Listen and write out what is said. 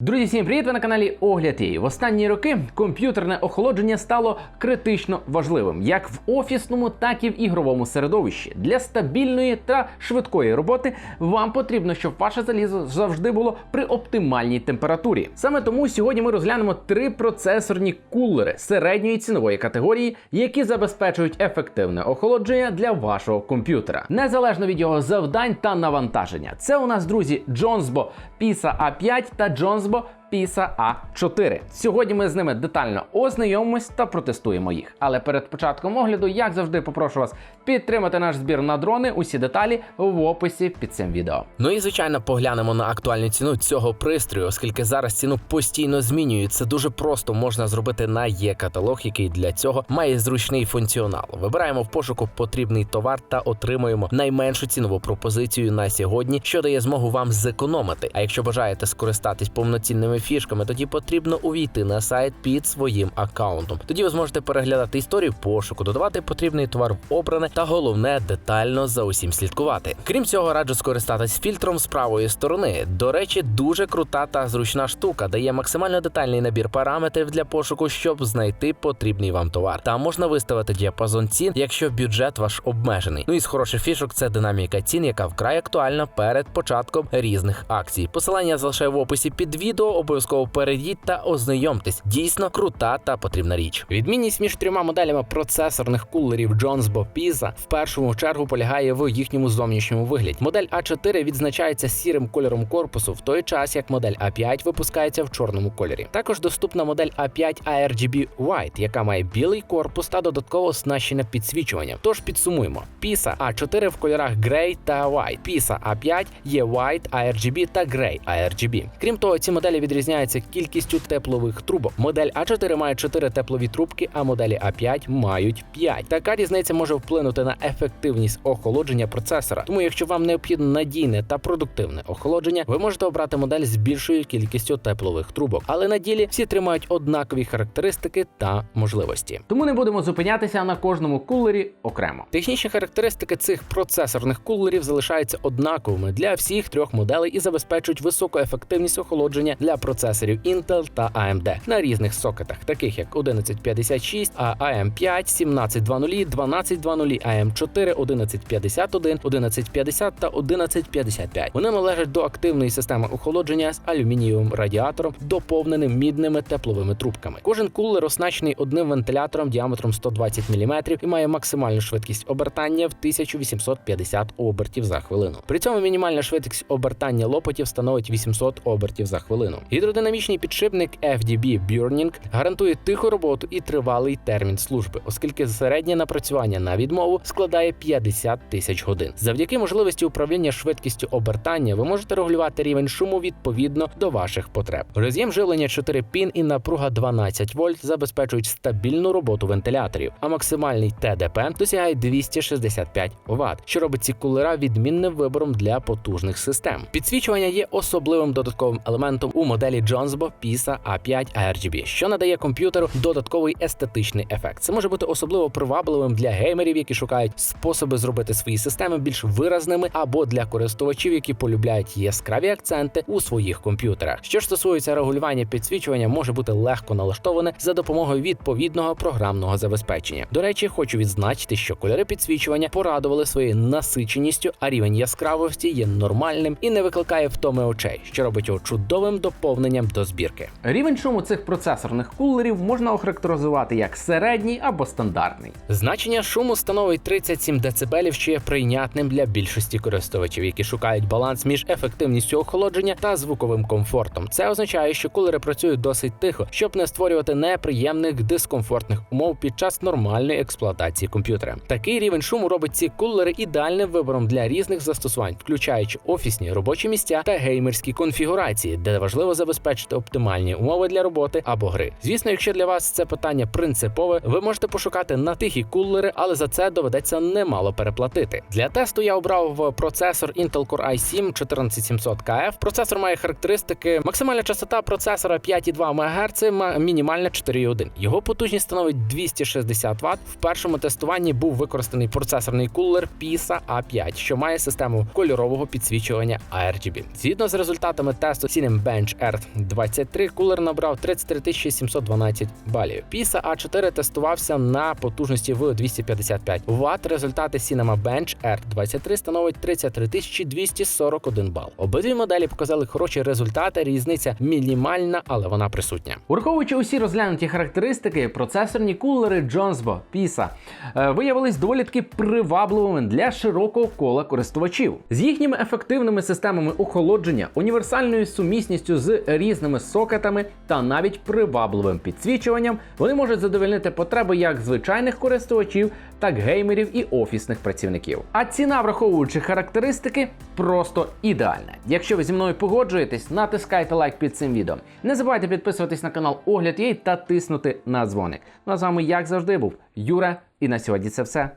Друзі, всім привіт! Ви на каналі Огляд Єї. В останні роки комп'ютерне охолодження стало критично важливим як в офісному, так і в ігровому середовищі. Для стабільної та швидкої роботи вам потрібно, щоб ваше залізо завжди було при оптимальній температурі. Саме тому сьогодні ми розглянемо три процесорні кулери середньої цінової категорії, які забезпечують ефективне охолодження для вашого комп'ютера, незалежно від його завдань та навантаження. Це у нас, друзі, Jonesbo PISA A5 та kanalıma PISA A4. Сьогодні ми з ними детально ознайомимось та протестуємо їх. Але перед початком огляду, як завжди, попрошу вас підтримати наш збір на дрони. Усі деталі в описі під цим відео. Ну і звичайно поглянемо на актуальну ціну цього пристрою, оскільки зараз ціну постійно змінюють. Це дуже просто можна зробити на є-каталог, який для цього має зручний функціонал. Вибираємо в пошуку потрібний товар та отримуємо найменшу цінову пропозицію на сьогодні, що дає змогу вам зекономити. А якщо бажаєте скористатись повноцінними фішками, тоді потрібно увійти на сайт під своїм аккаунтом. Тоді ви зможете переглядати історію пошуку, додавати потрібний товар в обране та головне детально за усім слідкувати. Крім цього, раджу скористатись фільтром з правої сторони. До речі, дуже крута та зручна штука, дає максимально детальний набір параметрів для пошуку, щоб знайти потрібний вам товар. Там можна виставити діапазон цін, якщо бюджет ваш обмежений. Ну і з хороших фішок це динаміка цін, яка вкрай актуальна перед початком різних акцій. Посилання залишаю в описі під відео. Обов'язково перейдіть та ознайомтесь. Дійсно крута та потрібна річ. Відмінність між трьома моделями процесорних кулерів Jonesbo PISA в першому чергу полягає в їхньому зовнішньому вигляді. Модель А4 відзначається сірим кольором корпусу, в той час як модель А5 випускається в чорному кольорі. Також доступна модель А5 ARGB White, яка має білий корпус та додатково оснащена підсвічуванням. Тож підсумуємо: PISA A4 в кольорах Grey та White. PISA A5 є White ARGB та Grey ARGB. Крім того, ці моделі відрізняються кількістю теплових трубок. Модель А4 має 4 теплові трубки, а моделі А5 мають 5. Така різниця може вплинути на ефективність охолодження процесора. Тому, якщо вам необхідно надійне та продуктивне охолодження, ви можете обрати модель з більшою кількістю теплових трубок. Але на ділі всі тримають однакові характеристики та можливості. Тому не будемо зупинятися на кожному кулері окремо. Технічні характеристики цих процесорних кулерів залишаються однаковими для всіх трьох моделей і забезпечують високу ефективність охолодження для процесорів Intel та AMD на різних сокетах, таких як 1156, AM5, 1720, 1220, AM4, 1151, 1150 та 1155. Вони належать до активної системи охолодження з алюмінієвим радіатором, доповненим мідними тепловими трубками. Кожен кулер оснащений одним вентилятором діаметром 120 мм і має максимальну швидкість обертання в 1850 обертів за хвилину. При цьому мінімальна швидкість обертання лопатів становить 800 обертів за хвилину. Гідродинамічний підшипник FDB Burning гарантує тиху роботу і тривалий термін служби, оскільки середнє напрацювання на відмову складає 50 тисяч годин. Завдяки можливості управління швидкістю обертання ви можете регулювати рівень шуму відповідно до ваших потреб. Роз'єм живлення 4 пін і напруга 12 вольт забезпечують стабільну роботу вентиляторів, а максимальний ТДП досягає 265 Вт, що робить ці кулера відмінним вибором для потужних систем. Підсвічування є особливим додатковим елементом у моделі Jonesbo PISA A5 ARGB, що надає комп'ютеру додатковий естетичний ефект. Це може бути особливо привабливим для геймерів, які шукають способи зробити свої системи більш виразними, або для користувачів, які полюбляють яскраві акценти у своїх комп'ютерах. Що ж стосується регулювання підсвічування, може бути легко налаштоване за допомогою відповідного програмного забезпечення. До речі, хочу відзначити, що кольори підсвічування порадували своєю насиченістю, а рівень яскравості є нормальним і не викликає втоми очей, що робить його чудовим доповненням до збірки. Рівень шуму цих процесорних кулерів можна охарактеризувати як середній або стандартний. Значення шуму становить 37 дБ, що є прийнятним для більшості користувачів, які шукають баланс між ефективністю охолодження та звуковим комфортом. Це означає, що кулери працюють досить тихо, щоб не створювати неприємних дискомфортних умов під час нормальної експлуатації комп'ютера. Такий рівень шуму робить ці кулери ідеальним вибором для різних застосувань, включаючи офісні робочі місця та геймерські конфігурації, де важливо забезпечити оптимальні умови для роботи або гри. Звісно, якщо для вас це питання принципове, ви можете пошукати на тихі кулери, але за це доведеться немало переплатити. Для тесту я обрав процесор Intel Core i7 14700KF. Процесор має характеристики. Максимальна частота процесора 5,2 МГц, мінімальна 4,1. Його потужність становить 260 Вт. В першому тестуванні був використаний процесорний кулер PISA A5, що має систему кольорового підсвічування ARGB. Згідно з результатами тесту Cinebench R23 кулер набрав 33 712 балів. PISA A4 тестувався на потужності в 255 Вт. Результати Cinema Bench R23 становить 33 241 бал. Обидві моделі показали хороші результати. Різниця мінімальна, але вона присутня. Враховуючи усі розглянуті характеристики, процесорні кулери Jonesbo PISA е, виявились доволі таки привабливими для широкого кола користувачів. З їхніми ефективними системами охолодження, універсальною сумісністю різними сокетами та навіть привабливим підсвічуванням, вони можуть задовольнити потреби як звичайних користувачів, так геймерів і офісних працівників. А ціна, враховуючи характеристики, просто ідеальна. Якщо ви зі мною погоджуєтесь, натискайте лайк під цим відео. Не забувайте підписуватись на канал Огляд Єй та тиснути на дзвоник. Ну а з вами, як завжди, був Юра, і на сьогодні це все.